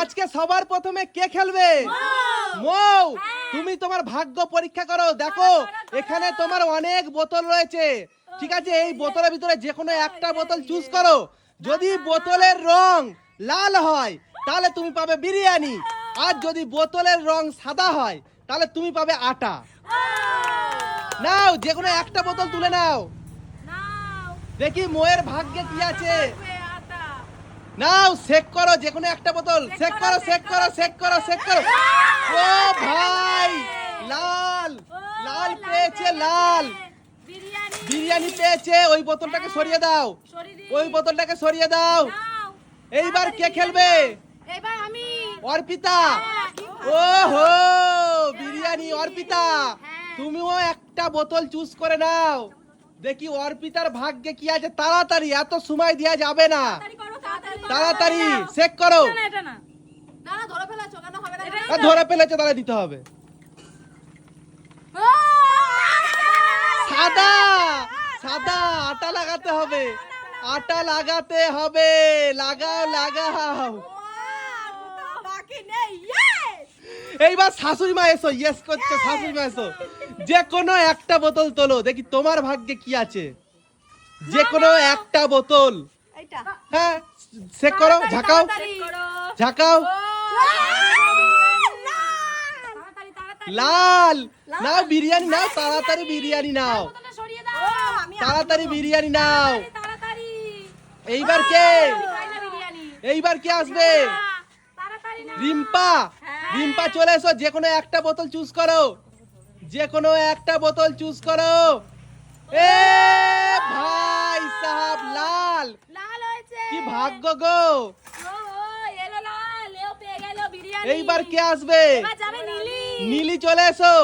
আজকে সবার প্রথমে কে খেলবে? মৌ তুমি তোমার ভাগ্য পরীক্ষা করো দেখো এখানে তোমার অনেক বোতল রয়েছে। ঠিক আছে এই বোতলের ভিতরে যে কোনো একটা বোতল চুজ করো। যদি বোতলের রং লাল হয় তাহলে তুমি পাবে বিরিয়ানি। আর যদি বোতলের রং সাদা হয় তাহলে তুমি পাবে আটা। নাও যে কোনো একটা বোতল তুলে নাও। দেখি মোয়ের ভাগ্যে কি আছে? নাও চেক করো যে কোনো একটা বোতল। চেক করো চেক করো চেক করো চেক করো। ও ভাই লাল লাল পেয়েছে লাল। বিরিয়ানি। পেয়েছে ওই বোতলটাকে সরিয়ে দাও। ওই বোতলটাকে সরিয়ে দাও। এইবার কে খেলবে? অর্পিতা। হ্যাঁ, ও হো বিরিয়ানি অর্পিতা। তুমিও একটা বোতল চুজ করে নাও। দেখি অর্পিতার ভাগ্যে কি আছে। তাড়াতাড়ি এত সময় দেওয়া যাবে না। তাড়াতাড়ি। চেক করো। এটা না এটা না। না না ধরে ফেলেছো কেন? হবে না এটা আর ধরে ফেলেছে তাহলে দিতে হবে। সাদা সাদা আটা লাগাতে হবে। আটা লাগাতে হবে। লাগাও লাগাও। বাকি নেই এইবার শাশুড়ি মা এসো ইয়েস করছে শাশুড়ি মা এসো। যে কোনো একটা বোতল তোলো দেখি তোমার ভাগ্যে কি আছে। যে কোনো একটা বোতল। হ্যাঁ? চেক করো ঝাঁকাও ঝাঁকাও। লাল নাও বিরিয়ানি নাও তাড়াতাড়ি বিরিয়ানি নাও। তাড়াতাড়ি বিরিয়ানি নাও। এইবার কে? এইবার কে আসবে? রিম্পা রিম্পা চলে এসো যে কোনো একটা বোতল চুজ করো। যে কোনো একটা বোতল চুজ করো। এ ভাই সাহাব লাল কি ভাগ্য গো? এইবার কে আসবে? নীলি। চলে এসো।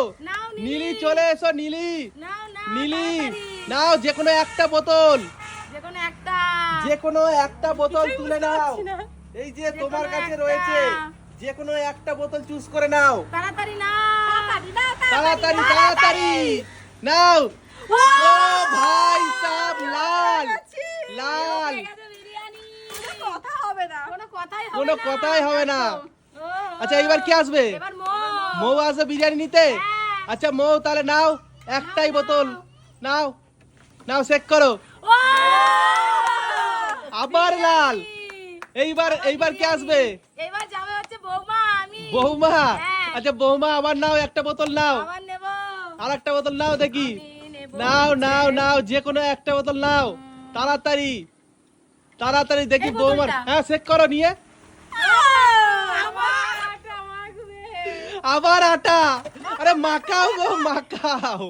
নীলি। চলে এসো নীলি। নাও নাও নীলি নাও যে কোনো একটা বোতল। যে কোনো একটা। যে কোনো একটা বোতল তুলে নাও। এই যে তোমার কাছে রয়েছে যে কোনো একটা বোতল চুজ করে নাও। তাড়াতাড়ি তাড়াতাড়ি তাড়াতাড়ি নাও। ও! ভাই সাব লাল। লাল। কথা হবে না। কোনো কথাই হবে কোনো না। কথাই হবে না। আচ্ছা এবার কি আসবে? এবার মৌ। আসবে বিরিয়ানি নিতে? হ্যাঁ। আচ্ছা মৌ তাহলে নাও একটাই বোতল। নাও। নাও চেক করো। আবার লাল। এইবার এইবার কে আসবে? এবার যাবে হচ্ছে বৌমা আমি। বৌমা? হ্যাঁ। আচ্ছা বৌমা আবার নাও একটা বোতল নাও। আবার নেব। আর একটা বোতল নাও দেখি। নাও নাও নাও যে কোনো একটা বোতল নাও। তাড়াতাড়ি। তাড়াতাড়ি দেখি বৌমার হ্যাঁ চেক করো নিয়ে। আবার আটা। আরে মাখাও গো মাখাও।